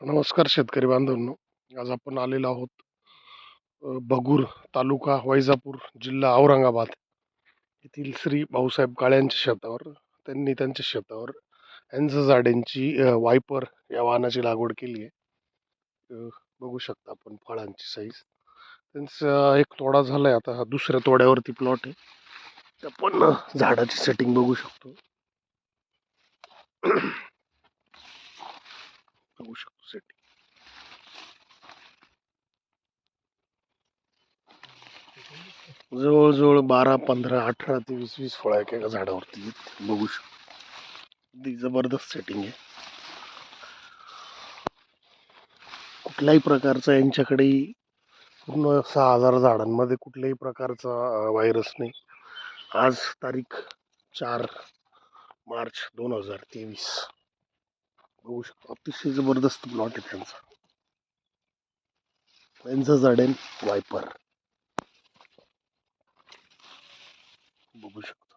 नमस्कार शेतकरी बांधवांनो. आज आपण आलेलो आहोत बगूर तालुका वैजापूर जिल्हा औरंगाबाद येथील श्री भाऊसाहेब काळ्यांच्या शेतावर त्यांनी त्यांच्या शेतावर यांचं झाडांची वायपर या वाहनाची लागवड केली आहे. बघू शकता आपण फळांची साईज त्यांचा एक तोडा झाला आहे आता हा दुसऱ्या तोड्यावरती प्लॉट आहे. आपण झाडाची सेटिंग बघू शकतो. बघू शकतो सेटिंग जवळजवळ बारा पंधरा अठरा ते वीस वीस फळं एका एका झाडावरती बघू शकतो. अगदी जबरदस्त सेटिंग आहे. कुठल्याही प्रकारचा यांच्याकडे पूर्ण सहा हजार झाडांमध्ये कुठल्याही प्रकारचा व्हायरस नाही. आज तारीख चार मार्च दोन हजार तेवीस. बघू शकतो. अतिशय जबरदस्त प्लॉट आहे त्यांचा. त्यांचं झाडेन वायपर बघू शकतो.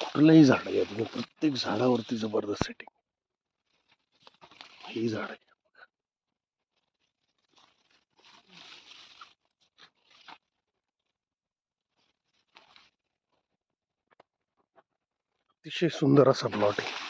कुठलंही झाड आहे. प्रत्येक झाडावरती जबरदस्त सेटिंग ही झाड आहे. अतिशय सुंदर असा प्लॉट आहे.